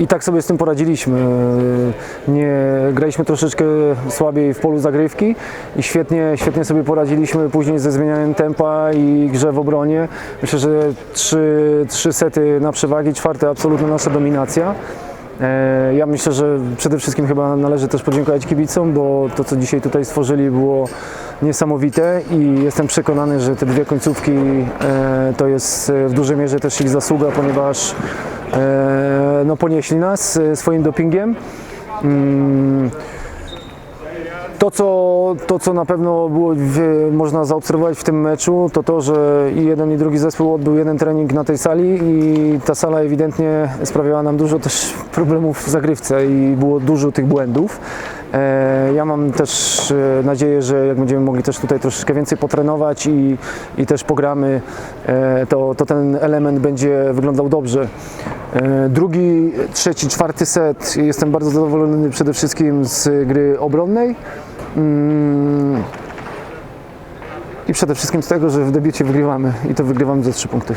i tak sobie z tym poradziliśmy. Nie graliśmy troszeczkę słabiej w polu zagrywki i świetnie, świetnie sobie poradziliśmy później ze zmienianiem tempa i grze w obronie. Myślę, że trzy, trzy sety na przewagi, czwarte absolutna nasza dominacja. E, Ja myślę, że przede wszystkim chyba należy też podziękować kibicom, bo to co dzisiaj tutaj stworzyli było niesamowite i jestem przekonany, że te dwie końcówki e, to jest w dużej mierze też ich zasługa, ponieważ e, no, ponieśli nas e, swoim dopingiem. Mm, to co, to, co na pewno było można zaobserwować w tym meczu, to to, że i jeden i drugi zespół odbył jeden trening na tej sali i ta sala ewidentnie sprawiała nam dużo też problemów w zagrywce i było dużo tych błędów. E, Ja mam też e, nadzieję, że jak będziemy mogli też tutaj troszeczkę więcej potrenować i, i też pogramy, e, to, to ten element będzie wyglądał dobrze. E, Drugi, trzeci, czwarty set jestem bardzo zadowolony przede wszystkim z gry obronnej. Mm. I przede wszystkim z tego, że w debiucie wygrywamy i to wygrywamy za trzy punkty.